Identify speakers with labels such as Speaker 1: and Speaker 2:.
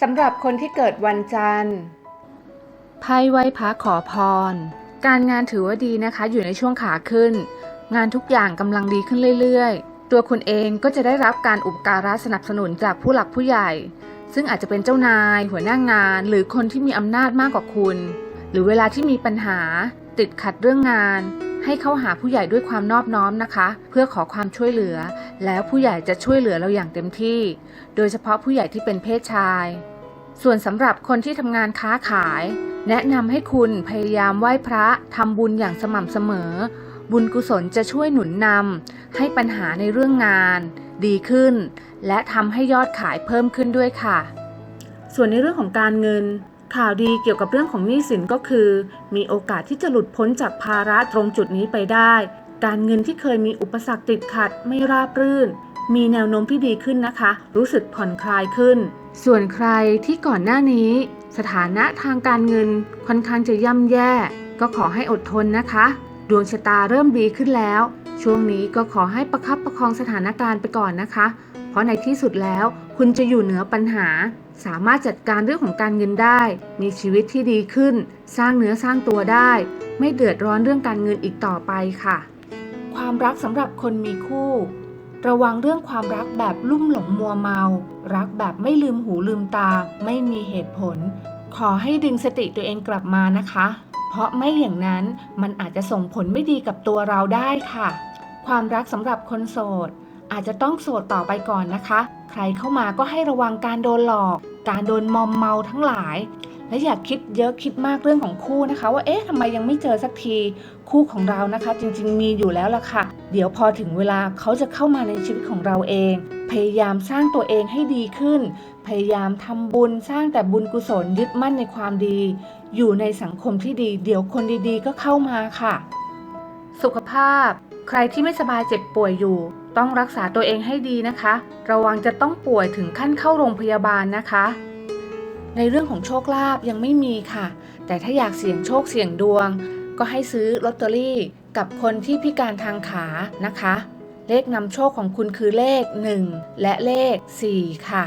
Speaker 1: สำหรับคนที่เกิดวันจันทร์ไพ่ไหว้พระขอพร การงานถือว่าดีนะคะ อยู่ในช่วงขาขึ้น งานทุกอย่างกำลังดีขึ้นเรื่อยๆ ตัวคุณเองก็จะได้รับการอุปการะสนับสนุนจากผู้หลักผู้ใหญ่ ซึ่งอาจจะเป็นเจ้านาย หัวหน้างาน หรือคนที่มีอำนาจมากกว่าคุณ หรือเวลาที่มีปัญหา ติดขัดเรื่องงาน ให้เข้าหาผู้ใหญ่ด้วยความนอบน้อมนะคะ เพื่อขอความช่วยเหลือ แล้วผู้ใหญ่จะช่วยเหลือเราอย่างเต็มที่ โดยเฉพาะผู้ใหญ่ที่เป็นเพศชาย ส่วนสำหรับคนที่ทำงานค้าขาย แนะนำให้คุณพยายามไหว้พระทำบุญอย่างสม่ำเสมอ บุญกุศลจะช่วยหนุนนำให้ปัญหาในเรื่องงาน ดีขึ้น และทำให้ยอดขายเพิ่มขึ้นด้วยค่ะ ส่วนในเรื่องของการเงิน ข่าวดีเกี่ยวกับเรื่องของหนี้สินก็คือ มีโอกาสที่จะหลุดพ้นจากภาระตรงจุดนี้ไปได้ การเงินที่เคยมีอุปสรรคติดขัดไม่ราบรื่น มีแนวโน้มที่ดีขึ้นนะคะ รู้สึกผ่อนคลายขึ้น ส่วนใครที่ก่อนหน้านี้ สถานะทางการเงินค่อนข้างจะย่ำแย่ ก็ขอให้อดทนนะคะ ดวงชะตาเริ่มดีขึ้นแล้ว ช่วงนี้ก็ขอให้ประคับประคองสถานการณ์ไปก่อนนะคะ เพราะในที่สุดแล้วคุณจะอยู่เหนือปัญหา สามารถจัดการเรื่องของการเงินได้ มีชีวิตที่ดีขึ้น สร้างเนื้อสร้างตัวได้ ไม่เดือดร้อนเรื่องการเงินอีกต่อไปค่ะ ความรักสำหรับคนมีคู่ ระวังเรื่องความรักแบบลุ่มหลงมัวเมา รักแบบไม่ลืมหูลืมตา ไม่มีเหตุผล ขอให้ดึงสติตัวเองกลับมานะคะ เพราะไม่อย่างนั้นมันอาจจะส่งผลไม่ดีกับตัวเราได้ค่ะ ความรักสำหรับคนโสด อาจจะต้องโสดต่อไปก่อนนะคะ ใครเข้ามาก็ให้ระวังการโดนหลอก การโดนมอมเมาทั้งหลาย และอย่าคิดเยอะคิดมากเรื่องของคู่นะคะ ว่าเอ๊ะทำไมยังไม่เจอสักทีคู่ของเรานะคะ จริงๆ มีอยู่แล้วล่ะค่ะ เดี๋ยวพอถึงเวลาเขาจะเข้ามาในชีวิตของเราเอง พยายามสร้างตัวเองให้ดีขึ้น พยายามทำบุญสร้างแต่บุญกุศลยึดมั่นในความดี อยู่ในสังคมที่ดี เดี๋ยวคนดีๆ ก็เข้ามาค่ะ สุขภาพ ใครที่ไม่สบายเจ็บป่วยอยู่ ต้องรักษาตัวเองให้ดีนะคะ ระวังจะต้องป่วยถึงขั้นเข้าโรงพยาบาลนะคะ ในเรื่องของโชคลาภยังไม่มีค่ะ แต่ถ้าอยากเสี่ยงโชคเสี่ยงดวง ก็ให้ซื้อลอตเตอรี่กับคนที่พิการทางขานะคะ เลขนำโชคของคุณคือเลข 1 และเลข 4 ค่ะ